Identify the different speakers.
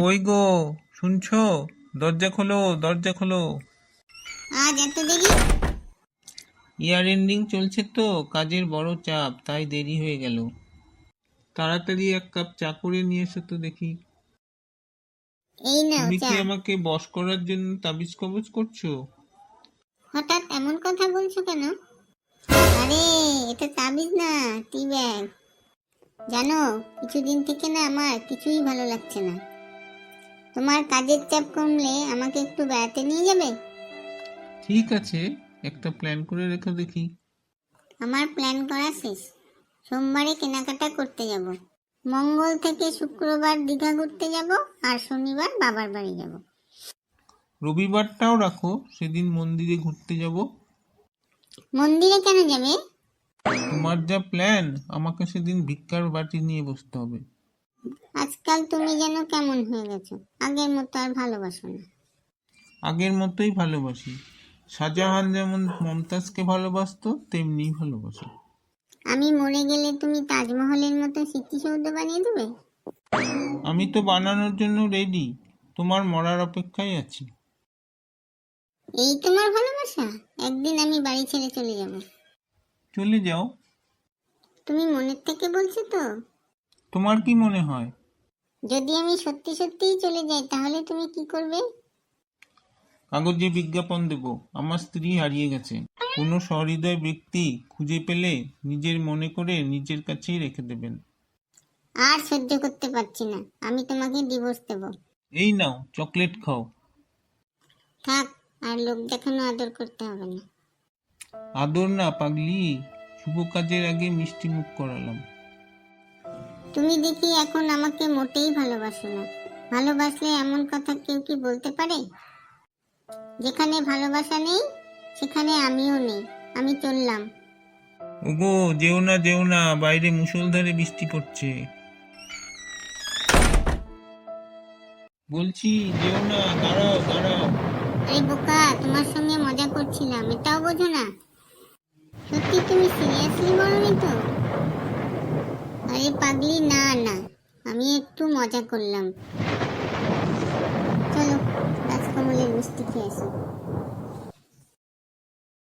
Speaker 1: কই গো? শুনছো? দরজা খোলো দরজা খোলো।
Speaker 2: আজ এত দেরি?
Speaker 1: ইয়ার এন্ডিং চলছে তো কাজের বড় চাপ তাই দেরি হয়ে গেল। তাড়াতাড়ি এক কাপ চা করে নিয়ে এসো তো দেখি।
Speaker 2: এই নাও
Speaker 1: তুমি
Speaker 2: চা।
Speaker 1: কি আমাকে বশ করার জন্য তাবিজ কবজ করছ?
Speaker 2: হঠাৎ এমন কথা বলছো কেন? আরে এটা তাবিজ না টি ব্যাগ। জানো কিছুদিন থেকে না আমার কিছুই ভালো লাগছে না। তোমার কাজের চাপ কমলে আমাকে একটু বেড়াতে নিয়ে যাবে?
Speaker 1: ঠিক আছে একটা প্ল্যান করে রেখো দেখি।
Speaker 2: আমার প্ল্যান করা শেষ। সোমবারে কেনাকাটা করতে যাব। মঙ্গল থেকে শুক্রবার দীঘা ঘুরতে যাব আর শনিবার বাবার বাড়ি যাব।
Speaker 1: রবিবারটাও রাখো সেদিন মন্দিরে ঘুরতে যাব।
Speaker 2: মন্দিরে কেন যাবে?
Speaker 1: তোমার যা প্ল্যান আমাকে সেদিন ভিক্ষার বাটি নিয়ে বসতে হবে।
Speaker 2: আজকাল তুমি যেন কেমন হয়ে গেছো? আগের মতো আর ভালোবাসো না।
Speaker 1: আগের মতোই ভালোবাসি। শাহজাহান যেমন মমতাজকে ভালোবাসতো তেমনি ভালোবাসো।
Speaker 2: আমি মরে গেলে তুমি তাজমহলের মতো স্মৃতিসৌধ বানিয়ে দেবে?
Speaker 1: আমি তো বানানোর জন্য রেডি তোমার মরার অপেক্ষায় আছি।
Speaker 2: এই তোমার ভালোবাসা? একদিন আমি বাড়ি ছেড়ে চলে যাব।
Speaker 1: চলে যাও।
Speaker 2: তুমি মনের থেকে বলছো তো?
Speaker 1: তোমার কি মনে হয়?
Speaker 2: যদি আমি সত্যি সত্যিই চলে যাই তাহলে তুমি কি করবে?
Speaker 1: কাগজে বিজ্ঞাপন দেব। আমার স্ত্রী হারিয়ে গেছে। কোনো সহৃদয় ব্যক্তি খুঁজে পেলে নিজের মনে করে নিজের কাছেই রেখে দেবেন।
Speaker 2: আর সহ্য করতে পারছি না। আমি তোমাকে ডিভোর্স দেব।
Speaker 1: এই নাও চকলেট খাও।
Speaker 2: থাক আর লোক দেখানো আদর করতে হবে না।
Speaker 1: আদর না পাগলি শুভ কাজের আগে মিষ্টি মুখ করালাম।
Speaker 2: তুমি দেখি এখন আমাকে মোটেই ভালোবাসো না ভালোবাসলে এমন কথা কেউ কি বলতে পারে? যেখানে ভালোবাসা নেই সেখানে আমিও নেই। আমি চললাম।
Speaker 1: ওগো যেও না যেও না বাইরে মুষলধারে বৃষ্টি পড়ছে। বলছি যেও না দাঁড়াও দাঁড়াও।
Speaker 2: এই বোকা তোমার সঙ্গে মজা করছিলাম এটাও বোঝো না সত্যি তুমি সিরিয়াসলি বলনি তো আরে পাগলি না না। আমি একটু মজা করলাম। চলো রাজকমলের মিষ্টি খেয়ে আসো।